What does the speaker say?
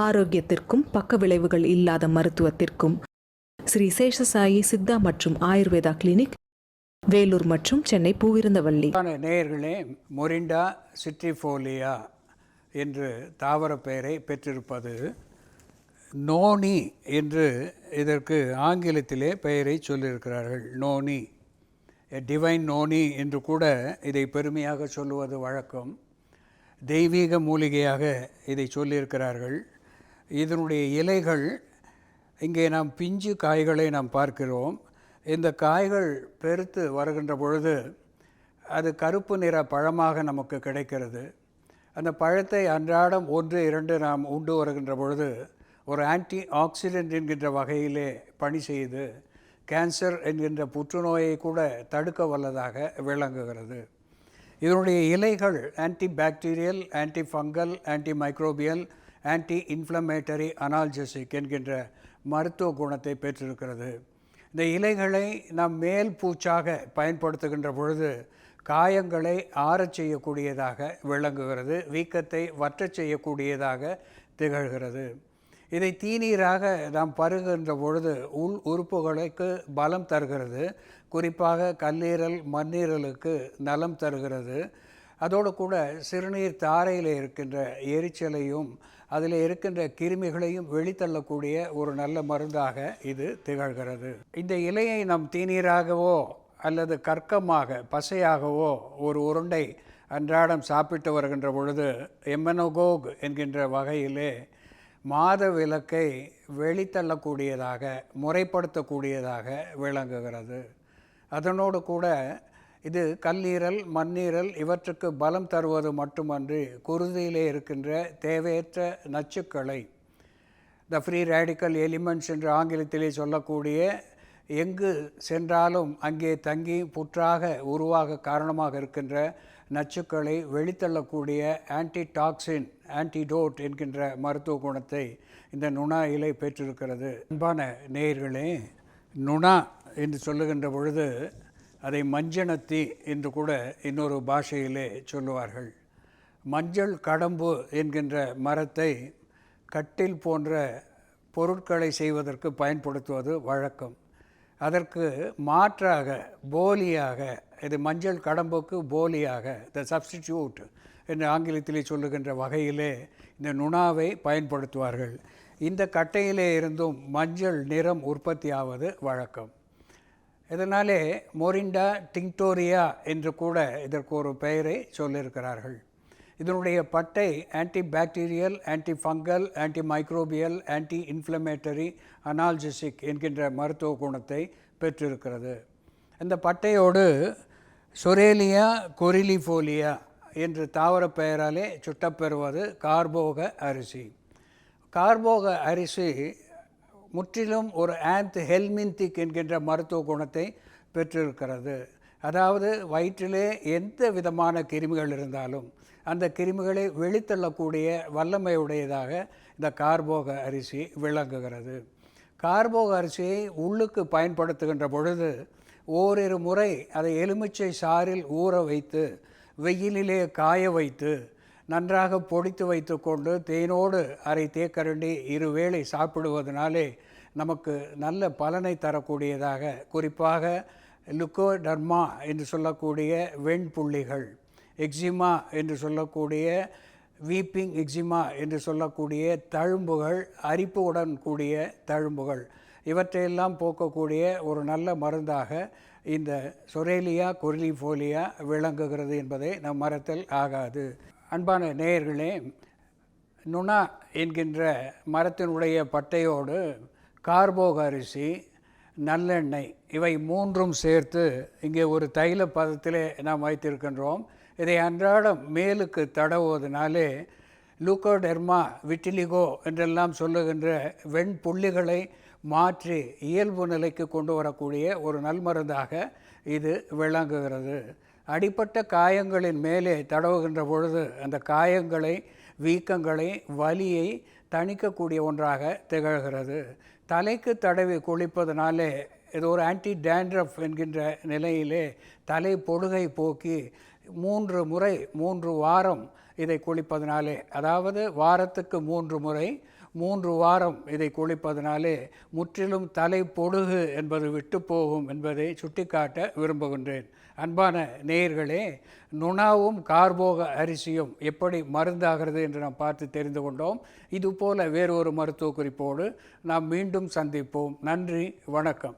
ஆரோக்கியத்திற்கும் பக்க விளைவுகள் இல்லாத மருத்துவத்திற்கும் ஸ்ரீ சேஷசாயி சித்தா மற்றும் ஆயுர்வேதா கிளினிக் வேலூர் மற்றும் சென்னை பூவிருந்தவள்ளி நேயர்களே மொரிண்டா சிட்ரிஃபோலியா என்று தாவர பெயரை பெற்றிருப்பது நோனி என்று இதற்கு ஆங்கிலத்திலே பெயரை சொல்லியிருக்கிறார்கள். நோனி. டிவைன் நோனி என்று கூட இதை பெருமையாக சொல்லுவது வழக்கம். தெய்வீக மூலிகையாக இதை சொல்லியிருக்கிறார்கள். இதனுடைய இலைகள் இங்கே நாம் பிஞ்சு காய்களை நாம் பார்க்கிறோம். இந்த காய்கள் பெருத்து வருகின்ற பொழுது அது கருப்பு நிற பழமாக நமக்கு கிடைக்கிறது. அந்த பழத்தை அன்றாடம் ஒன்று இரண்டு நாம் உண்டு வருகின்ற பொழுது ஒரு ஆன்டி ஆக்சிடென்ட் என்கின்ற வகையிலே பணி செய்து கேன்சர் என்கின்ற புற்றுநோயை கூட தடுக்க வல்லதாக விளங்குகிறது. இதனுடைய இலைகள் anti bacterial anti fungal anti microbial anti inflammatory analgesic என்கின்ற மருத்துவ குணத்தை பெற்றிருக்கிறது. இந்த இலைகளை நாம் மேல் பூச்சாக பயன்படுத்துகின்ற பொழுது காயங்களை ஆறச் செய்யக்கூடியதாக விளங்குகிறது வீக்கத்தை வற்றச் செய்யக்கூடியதாக திகழ்கிறது. இதை தீநீராக நாம் பருகின்ற பொழுது உள் உறுப்புகளுக்கு பலம் தருகிறது. குறிப்பாக கல்லீரல் மண்ணீரலுக்கு நலம் தருகிறது. அதோடு கூட சிறுநீர் தாரையில் இருக்கின்ற எரிச்சலையும் அதில் இருக்கின்ற கிருமிகளையும் வெளித்தள்ளக்கூடிய ஒரு நல்ல மருந்தாக இது திகழ்கிறது. இந்த இலையை நாம் தீநீராகவோ அல்லது கற்கமாக பசையாகவோ ஒரு உருண்டை அன்றாடம் சாப்பிட்டு வருகின்ற பொழுது எம்மனோகோக் என்கின்ற வகையிலே மாத விளக்கை வெளித்தள்ளக்கூடியதாக முறைப்படுத்தக்கூடியதாக விளங்குகிறது. அதனோடு கூட இது கல்லீரல் மண்ணீரல் இவற்றுக்கு பலம் தருவது மட்டுமன்றி குருதியிலே இருக்கின்ற தேவையற்ற நச்சுக்களை த ஃப்ரீ ரேடிக்கல் எலிமெண்ட்ஸ் என்று ஆங்கிலத்திலே சொல்லக்கூடிய எங்கு சென்றாலும் அங்கே தங்கி புற்றாக உருவாக காரணமாக இருக்கின்ற நச்சுக்களை வெளித்தள்ளக்கூடிய ஆன்டி டாக்ஸின் ஆன்டிடோட் என்கின்ற மருத்துவ குணத்தை இந்த நுணா இலை பெற்றிருக்கிறது. அன்பான நேயர்களே நுணா என்று சொல்லுகின்ற பொழுது அதை மஞ்சனத்தி என்று கூட இன்னொரு பாஷையிலே சொல்லுவார்கள். மஞ்சள் கடம்பு என்கின்ற மரத்தை கட்டில் போன்ற பொருட்களை செய்வதற்கு பயன்படுத்துவது வழக்கம். அதற்கு மாற்றாக போலியாக இது மஞ்சள் கடம்புக்கு போலியாக த சப்ஸ்டிடியூட் என்று ஆங்கிலத்திலே சொல்லுகின்ற வகையிலே இந்த நுணாவை பயன்படுத்துவார்கள். இந்த கட்டையிலே இருந்தும் மஞ்சள் நிறம் உற்பத்தி ஆவது வழக்கம். இதனாலே மொரிண்டா டிங்டோரியா என்று கூட இதற்கு ஒரு பெயரை சொல்லியிருக்கிறார்கள். இதனுடைய பட்டை anti bacterial anti fungal anti microbial anti inflammatory analgesic என்கின்ற மருத்துவ குணத்தை பெற்றிருக்கிறது. இந்த பட்டையோடு சொரேலியா கொரிலிஃபோலியா என்று தாவர பெயராலே சுட்டப்பெறுவது கார்போக அரிசி. கார்போக அரிசி முற்றிலும் ஒரு ஆந்த் ஹெல்மின்திக் என்கின்ற மருத்துவ குணத்தை பெற்றிருக்கிறது. அதாவது வயிற்றிலே எந்த விதமான கிருமிகள் இருந்தாலும் அந்த கிருமிகளை வெளித்தள்ளக்கூடிய வல்லமையுடையதாக இந்த கார்போக அரிசி விளங்குகிறது. கார்போக அரிசியை உள்ளுக்கு பயன்படுத்துகின்ற பொழுது ஓரிரு முறை அதை எலுமிச்சை சாறில் ஊற வைத்து வெயிலிலே காய வைத்து நன்றாக பொடித்து வைத்துக்கொண்டு தேனோடு அரை தேக்கரண்டி இருவேளை சாப்பிடுவதனாலே நமக்கு நல்ல பலனை தரக்கூடியதாக குறிப்பாக லுக்கோடர்மா என்று சொல்லக்கூடிய வெண்புள்ளிகள் எக்ஸிமா என்று சொல்லக்கூடிய வீப்பிங் எக்ஸிமா என்று சொல்லக்கூடிய தழும்புகள் அரிப்புடன் கூடிய தழும்புகள் இவற்றையெல்லாம் போக்கக்கூடிய ஒரு நல்ல மருந்தாக இந்த சொரேலியா கொரிலிஃபோலியா விளங்குகிறது என்பதை நம் மரத்தில் ஆகாது. அன்பான நேயர்களே நுணா என்கின்ற மரத்தினுடைய பட்டையோடு கார்போக அரிசி நல்லெண்ணெய் இவை மூன்றும் சேர்த்து இங்கே ஒரு தைல பதத்திலே நாம் வைத்திருக்கின்றோம். இதை அன்றாடம் மேலுக்கு தடவுவதனாலே லூக்கோடெர்மா விட்டிலிகோ என்றெல்லாம் சொல்லுகின்ற வெண்புள்ளிகளை மாற்றி இயல்பு நிலைக்கு கொண்டு வரக்கூடிய ஒரு நல்மருந்தாக இது விளங்குகிறது. அடிப்பட்ட காயங்களின் மேலே தடவுகின்ற பொழுது அந்த காயங்களை வீக்கங்களை வலியை தணிக்கக்கூடிய ஒன்றாக திகழ்கிறது. தலைக்கு தடவி குளிப்பதனாலே இது ஒரு ஆன்டி டேண்ட்ரஃப் என்கின்ற நிலையிலே தலை பொடுகை போக்கி மூன்று முறை மூன்று வாரம் இதை குளிப்பதனாலே அதாவது வாரத்துக்கு மூன்று முறை மூன்று வாரம் இதை குளிப்பதனாலே முற்றிலும் தலை பொடுகு என்பது விட்டு போகும் என்பதை சுட்டிக்காட்ட விரும்புகின்றேன். அன்பான நேயர்களே நுணாவும் கார்போக அரிசியும் எப்படி மருந்தாகிறது என்று நாம் பார்த்து தெரிந்து கொண்டோம். இதுபோல வேறொரு மருத்துவ குறிப்போடு நாம் மீண்டும் சந்திப்போம். நன்றி வணக்கம்.